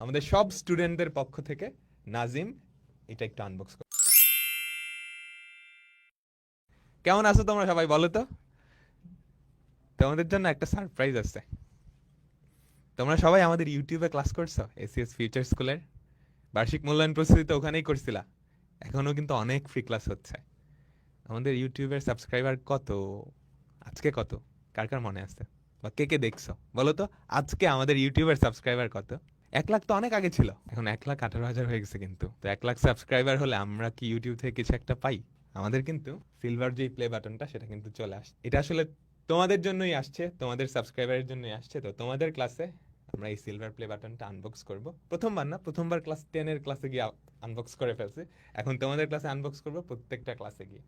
আমাদের সব স্টুডেন্টদের পক্ষ থেকে নাজিম, এটা একটু আনবক্স কর। কেমন আছো তোমরা সবাই বলো তো? তোমাদের জন্য একটা সারপ্রাইজ আছে। তোমরা সবাই আমাদের ইউটিউবে ক্লাস করছ এসিএস ফিউচার স্কুলের বার্ষিক মূল্যায়ন প্রস্তুতি তো ওখানেই করছিলা। এখনও কিন্তু অনেক ফ্রি ক্লাস হচ্ছে। আমাদের ইউটিউবের সাবস্ক্রাইবার কত? আজকে কত? কার কার মনে আছে? বা কে কে দেখছ? বলো তো, আজকে আমাদের ইউটিউবের সাবস্ক্রাইবার কত? এক লাখ তো অনেক আগে ছিল। এখন এক লাখ আঠারো হাজার হয়ে গেছে কিন্তু। তো এক লাখ সাবস্ক্রাইবার হলে আমরা কি ইউটিউব থেকে কিছু একটা পাই? আমাদের কিন্তু সিলভার যে প্লে বাটনটা সেটা কিন্তু চলে আসছে এটা আসলে তোমাদের জন্যই আসছে, তোমাদের সাবস্ক্রাইবারের জন্যই আসছে। তো তোমাদের ক্লাসে আমরা এই সিলভার প্লে বাটনটা আনবক্স করব। প্রথমবার না, প্রথমবার ক্লাস টেনের ক্লাসে গিয়ে আনবক্স করে ফেলছি। এখন তোমাদের ক্লাসে আনবক্স করব প্রত্যেকটা ক্লাসে গিয়ে।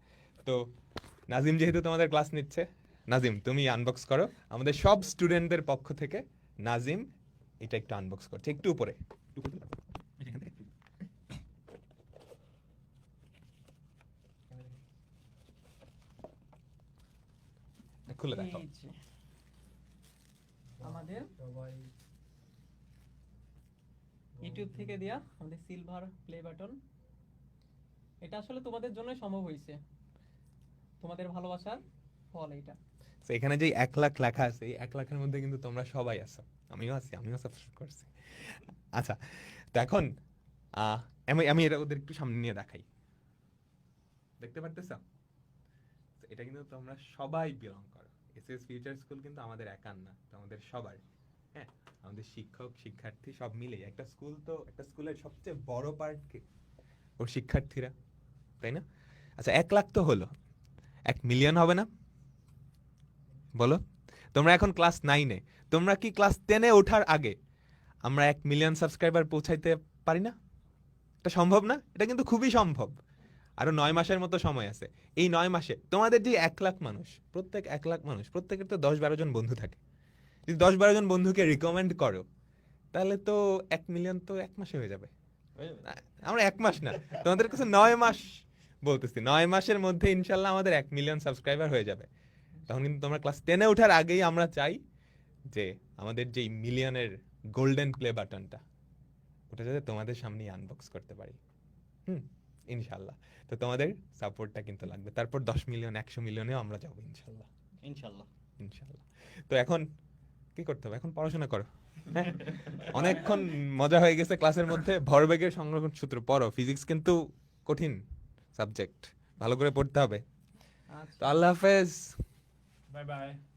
তো নাজিম যেহেতু তোমাদের ক্লাস নিচ্ছে, নাজিম তুমি আনবক্স করো। আমাদের সব স্টুডেন্টদের পক্ষ থেকে নাজিম এটা একটু আনবক্স করছে একটু উপরে। খুলে দেখো আমাদের ইউটিউব থেকে দেয়া আমাদের সিলভার প্লে বাটন এটা আসলে তোমাদের জন্যই সম্ভব হয়েছে। তোমাদের ভালোবাসার ফল এটা তো এখানে যে এক লাখ লেখা আছে এই এক লাখের মধ্যে কিন্তু তোমরা সবাই আছো। আমিও আছি, আমিও সাবস্ক্রাইব করছি। আচ্ছা তো এখন আমি আমি এটা ওদের একটু সামনে নিয়ে দেখাই। দেখতে পারতেছ? এটা কিন্তু তোমরা সবাই বিলং করো। এসএস ফিউচার স্কুল কিন্তু আমাদের একার না, তো আমাদের সবার হ্যাঁ? আমাদের শিক্ষক, শিক্ষার্থী সব মিলে একটা স্কুল তো, একটা স্কুলের সবচেয়ে বড় পার্ট কে? ওর শিক্ষার্থীরা, তাই না? আচ্ছা এক লাখ তো হলো। এক মিলিয়ন হবে না? বলো। তোমরা এখন ক্লাস নাইনে। তোমরা কি ক্লাস টেনে ওঠার আগে আমরা এক মিলিয়ন সাবস্ক্রাইবার পৌঁছাইতে পারি না? এটা সম্ভব না? এটা কিন্তু খুবই সম্ভব। আরও নয় মাসের মতো সময় আছে। এই নয় মাসে তোমাদের যে এক লাখ মানুষ প্রত্যেক এক লাখ মানুষ প্রত্যেকের তো দশ বারো জন বন্ধু থাকে। যদি দশ বারো জন বন্ধুকে রিকমেন্ড করো তাহলে তো এক মিলিয়ন তো এক মাসে হয়ে যাবে। আমরা এক মাস না। তোমাদের কাছে নয় মাস বলতেছি। নয় মাসের মধ্যে ইনশাল্লাহ আমাদের এক মিলিয়ন সাবস্ক্রাইবার হয়ে যাবে। তখন কিন্তু তোমরা ক্লাস টেনে ওঠার আগেই আমরা চাই যে আমাদের যেই মিলিয়নের গোল্ডেন প্লে বাটনটা ওটা যাতে তোমাদের সামনেই আনবক্স করতে পারি। হুম ইনশাল্লাহ। তো তোমাদের সাপোর্টটা কিন্তু লাগবে। তারপর দশ মিলিয়ন একশো মিলিয়নেও আমরা যাব ইনশাল্লাহ। ইনশাল্লাহ। ইনশাল্লাহ। তো এখন কি করতে হবে? এখন পড়াশোনা করো। হ্যাঁ? অনেকক্ষণ মজা হয়ে গেছে ক্লাসের মধ্যে। ভরবেগের সংরক্ষণ সূত্র পড়ো। ফিজিক্স কিন্তু কঠিন সাবজেক্ট ভালো করে পড়তে হবে। আচ্ছা। তো আল্লাহ হাফেজ। 拜拜。